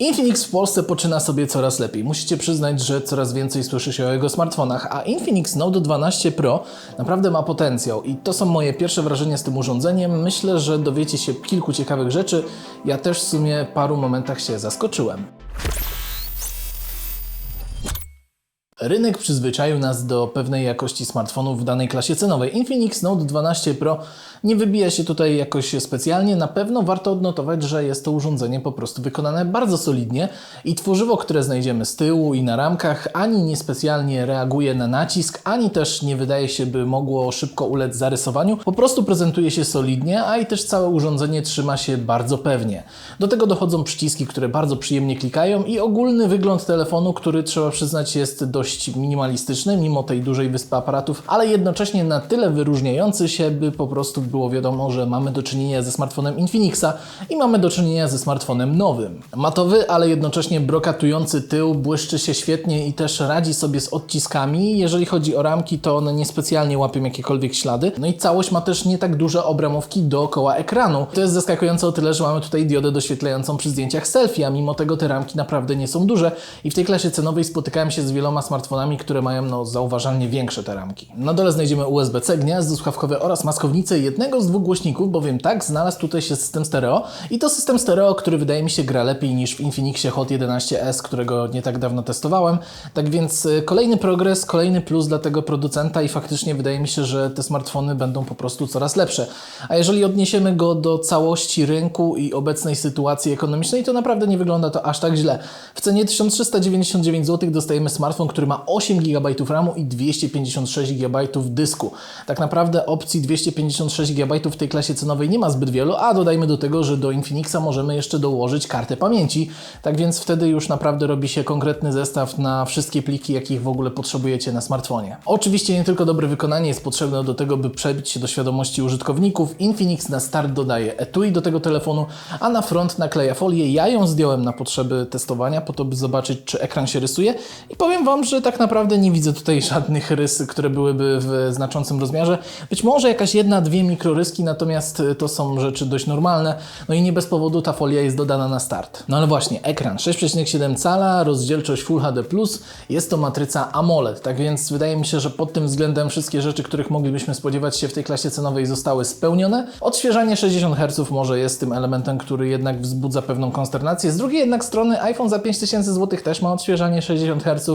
Infinix w Polsce poczyna sobie coraz lepiej. Musicie przyznać, że coraz więcej słyszy się o jego smartfonach, a Infinix Note 12 Pro naprawdę ma potencjał i to są moje pierwsze wrażenia z tym urządzeniem. Myślę, że dowiecie się kilku ciekawych rzeczy. Ja też w sumie paru momentach się zaskoczyłem. Rynek przyzwyczaił nas do pewnej jakości smartfonów w danej klasie cenowej. Infinix Note 12 Pro nie wybija się tutaj jakoś specjalnie. Na pewno warto odnotować, że jest to urządzenie po prostu wykonane bardzo solidnie i tworzywo, które znajdziemy z tyłu i na ramkach, ani niespecjalnie reaguje na nacisk, ani też nie wydaje się, by mogło szybko ulec zarysowaniu. Po prostu prezentuje się solidnie, a i też całe urządzenie trzyma się bardzo pewnie. Do tego dochodzą przyciski, które bardzo przyjemnie klikają i ogólny wygląd telefonu, który trzeba przyznać jest dość minimalistyczny, mimo tej dużej wyspy aparatów, ale jednocześnie na tyle wyróżniający się, by po prostu było wiadomo, że mamy do czynienia ze smartfonem Infinixa i mamy do czynienia ze smartfonem nowym. Matowy, ale jednocześnie brokatujący tył błyszczy się świetnie i też radzi sobie z odciskami. Jeżeli chodzi o ramki, to one niespecjalnie łapią jakiekolwiek ślady. No i całość ma też nie tak duże obramówki dookoła ekranu. To jest zaskakujące o tyle, że mamy tutaj diodę doświetlającą przy zdjęciach selfie, a mimo tego te ramki naprawdę nie są duże i w tej klasie cenowej spotykałem się z wieloma smartfonami, które mają no, zauważalnie większe te ramki. Na dole znajdziemy USB-C, gniazdo słuchawkowe oraz maskownicę jednego z dwóch głośników, bowiem tak, znalazł tutaj się system stereo i to system stereo, który wydaje mi się gra lepiej niż w Infinixie Hot 11S, którego nie tak dawno testowałem. Tak więc y, kolejny progres, kolejny plus dla tego producenta i faktycznie wydaje mi się, że te smartfony będą po prostu coraz lepsze. A jeżeli odniesiemy go do całości rynku i obecnej sytuacji ekonomicznej, to naprawdę nie wygląda to aż tak źle. W cenie 1399 zł dostajemy smartfon, który ma 8 GB RAMu i 256 GB dysku. Tak naprawdę opcji 256 GB w tej klasie cenowej nie ma zbyt wielu, a dodajmy do tego, że do Infinixa możemy jeszcze dołożyć kartę pamięci, tak więc wtedy już naprawdę robi się konkretny zestaw na wszystkie pliki, jakich w ogóle potrzebujecie na smartfonie. Oczywiście nie tylko dobre wykonanie jest potrzebne do tego, by przebić się do świadomości użytkowników. Infinix na start dodaje etui do tego telefonu, a na front nakleja folię. Ja ją zdjąłem na potrzeby testowania, po to by zobaczyć, czy ekran się rysuje i powiem Wam, że tak naprawdę nie widzę tutaj żadnych rys, które byłyby w znaczącym rozmiarze. Być może jakaś jedna, dwie mikroryski, natomiast to są rzeczy dość normalne. No i nie bez powodu ta folia jest dodana na start. No ale właśnie, ekran 6,7 cala, rozdzielczość Full HD+, jest to matryca AMOLED, tak więc wydaje mi się, że pod tym względem wszystkie rzeczy, których moglibyśmy spodziewać się w tej klasie cenowej zostały spełnione. Odświeżanie 60 Hz może jest tym elementem, który jednak wzbudza pewną konsternację. Z drugiej jednak strony iPhone za 5000 zł też ma odświeżanie 60 Hz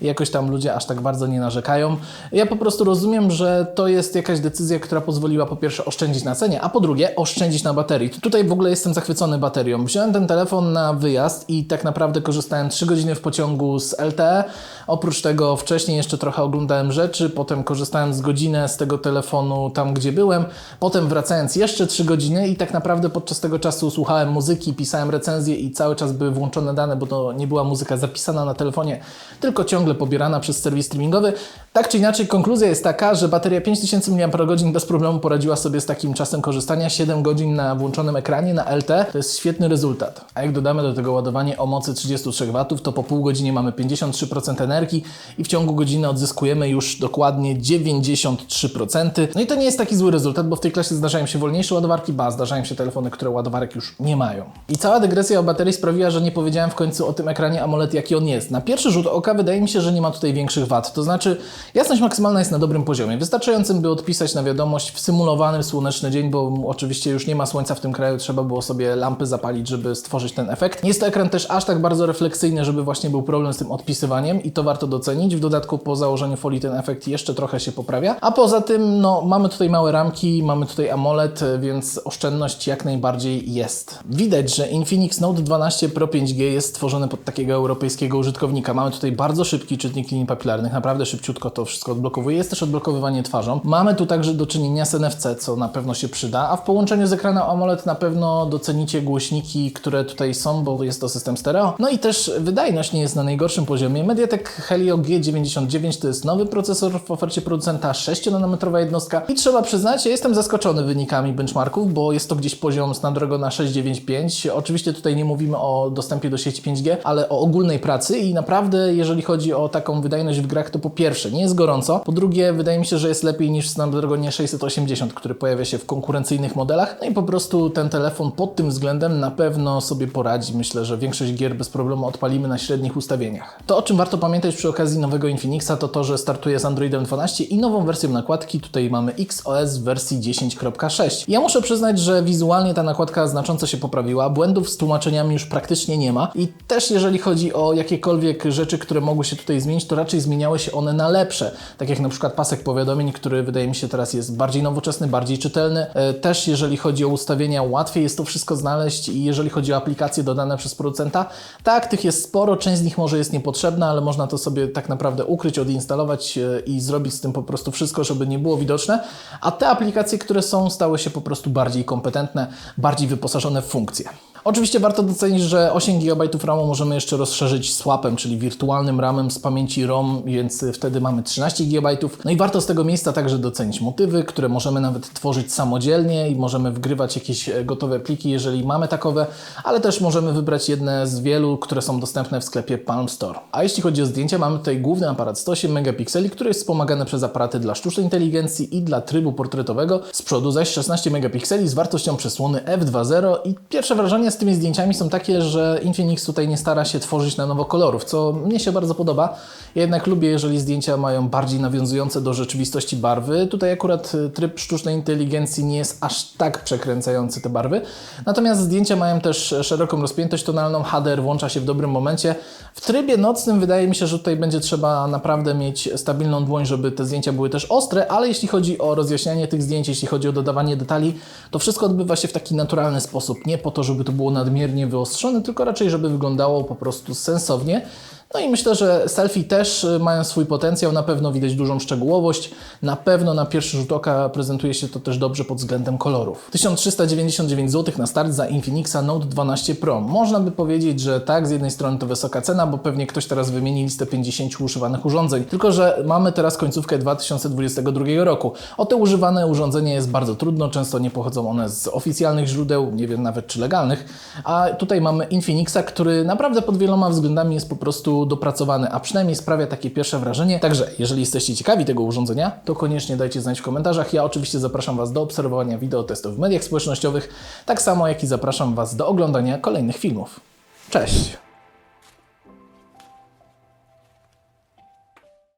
jakoś tam ludzie aż tak bardzo nie narzekają. Ja po prostu rozumiem, że to jest jakaś decyzja, która pozwoliła po pierwsze oszczędzić na cenie, a po drugie oszczędzić na baterii. Tutaj w ogóle jestem zachwycony baterią. Wziąłem ten telefon na wyjazd i tak naprawdę korzystałem 3 godziny w pociągu z LTE. Oprócz tego wcześniej jeszcze trochę oglądałem rzeczy, potem korzystałem z godzinę z tego telefonu tam, gdzie byłem, potem wracając jeszcze 3 godziny i tak naprawdę podczas tego czasu słuchałem muzyki, pisałem recenzje i cały czas były włączone dane, bo to nie była muzyka zapisana na telefonie, tylko ciągle pobierana przez serwis streamingowy. Tak czy inaczej, konkluzja jest taka, że bateria 5000 mAh bez problemu poradziła sobie z takim czasem korzystania. 7 godzin na włączonym ekranie na LT to jest świetny rezultat. A jak dodamy do tego ładowanie o mocy 33 W, to po pół godzinie mamy 53% energii i w ciągu godziny odzyskujemy już dokładnie 93%. No i to nie jest taki zły rezultat, bo w tej klasie zdarzają się wolniejsze ładowarki, ba, zdarzają się telefony, które ładowarek już nie mają. I cała dygresja o baterii sprawiła, że nie powiedziałem w końcu o tym ekranie AMOLED, jaki on jest. Na pierwszy rzut oka wydaje mi się, że nie ma tutaj większych wad. To znaczy, jasność maksymalna jest na dobrym poziomie. Wystarczającym, by odpisać na wiadomość w symulowanym słoneczny dzień, bo oczywiście już nie ma słońca w tym kraju, trzeba było sobie lampy zapalić, żeby stworzyć ten efekt. Nie jest to ekran też aż tak bardzo refleksyjny, żeby właśnie był problem z tym odpisywaniem i to warto docenić. W dodatku po założeniu folii ten efekt jeszcze trochę się poprawia. A poza tym, no, mamy tutaj małe ramki, mamy tutaj AMOLED, więc oszczędność jak najbardziej jest. Widać, że Infinix Note 12 Pro 5G jest stworzony pod takiego europejskiego użytkownika. Mamy tutaj bardzo szybki czytnik linii papilarnych, naprawdę szybciutko to wszystko odblokowuje. Jest też odblokowywanie twarzą. Mamy tu także do czynienia z NFC, co na pewno się przyda, a w połączeniu z ekranem AMOLED na pewno docenicie głośniki, które tutaj są, bo jest to system stereo. No i też wydajność nie jest na najgorszym poziomie. Mediatek Helio G99 to jest nowy procesor w ofercie producenta, 6-nanometrowa jednostka i trzeba przyznać, ja jestem zaskoczony wynikami benchmarków, bo jest to gdzieś poziom Snapdragona 695. Oczywiście tutaj nie mówimy o dostępie do sieci 5G, ale o ogólnej pracy i naprawdę jeżeli chodzi o taką wydajność w grach, to po pierwsze nie jest gorąco, po drugie wydaje mi się, że jest lepiej niż w Snapdragonie 680. który pojawia się w konkurencyjnych modelach. No i po prostu ten telefon pod tym względem na pewno sobie poradzi. Myślę, że większość gier bez problemu odpalimy na średnich ustawieniach. To, o czym warto pamiętać przy okazji nowego Infinixa, to to, że startuje z Androidem 12 i nową wersją nakładki. Tutaj mamy XOS w wersji 10.6. Ja muszę przyznać, że wizualnie ta nakładka znacząco się poprawiła. Błędów z tłumaczeniami już praktycznie nie ma. I też jeżeli chodzi o jakiekolwiek rzeczy, które mogły się tutaj zmienić, to raczej zmieniały się one na lepsze. Tak jak na przykład pasek powiadomień, który wydaje mi się teraz jest bardziej nowoczesny, bardziej czytelny. E, Też jeżeli chodzi o ustawienia, łatwiej jest to wszystko znaleźć i jeżeli chodzi o aplikacje dodane przez producenta, tak, tych jest sporo, część z nich może jest niepotrzebna, ale można to sobie tak naprawdę ukryć, odinstalować e, i zrobić z tym po prostu wszystko, żeby nie było widoczne. A te aplikacje, które są, stały się po prostu bardziej kompetentne, bardziej wyposażone w funkcje. Oczywiście warto docenić, że 8 GB RAMu możemy jeszcze rozszerzyć swapem, czyli wirtualnym RAMem z pamięci ROM, więc wtedy mamy 13 GB. No i warto z tego miejsca także docenić motywy, które możemy nawet tworzyć samodzielnie i możemy wgrywać jakieś e, gotowe pliki, jeżeli mamy takowe, ale też możemy wybrać jedne z wielu, które są dostępne w sklepie Palm Store. A jeśli chodzi o zdjęcia, mamy tutaj główny aparat 108 megapikseli, który jest wspomagany przez aparaty dla sztucznej inteligencji i dla trybu portretowego. Z przodu zaś 16 megapikseli z wartością przesłony f2.0 i pierwsze wrażenia z tymi zdjęciami są takie, że Infinix tutaj nie stara się tworzyć na nowo kolorów, co mnie się bardzo podoba. Ja jednak lubię, jeżeli zdjęcia mają bardziej nawiązujące do rzeczywistości barwy. Tutaj akurat y, tryb sztucznej inteligencji nie jest aż tak przekręcający te barwy. Natomiast zdjęcia mają też szeroką rozpiętość tonalną, HDR włącza się w dobrym momencie. W trybie nocnym wydaje mi się, że tutaj będzie trzeba naprawdę mieć stabilną dłoń, żeby te zdjęcia były też ostre, ale jeśli chodzi o rozjaśnianie tych zdjęć, jeśli chodzi o dodawanie detali, to wszystko odbywa się w taki naturalny sposób. Nie po to, żeby to było nadmiernie wyostrzone, tylko raczej, żeby wyglądało po prostu sensownie. No i myślę, że selfie też y, mają swój potencjał, na pewno widać dużą szczegółowość, na pewno na pierwszy rzut oka prezentuje się to też dobrze pod względem kolorów. 1399 zł na start za Infinixa Note 12 Pro. Można by powiedzieć, że tak, z jednej strony to wysoka cena, bo pewnie ktoś teraz wymieni listę 50 używanych urządzeń, tylko że mamy teraz końcówkę 2022 roku. O te używane urządzenie jest bardzo trudno, często nie pochodzą one z oficjalnych źródeł, nie wiem nawet czy legalnych, a tutaj mamy Infinixa, który naprawdę pod wieloma względami jest po prostu dopracowany, a przynajmniej sprawia takie pierwsze wrażenie. Także jeżeli jesteście ciekawi tego urządzenia, to koniecznie dajcie znać w komentarzach. Ja oczywiście zapraszam Was do obserwowania wideo testów w mediach społecznościowych, tak samo jak i zapraszam Was do oglądania kolejnych filmów. Cześć!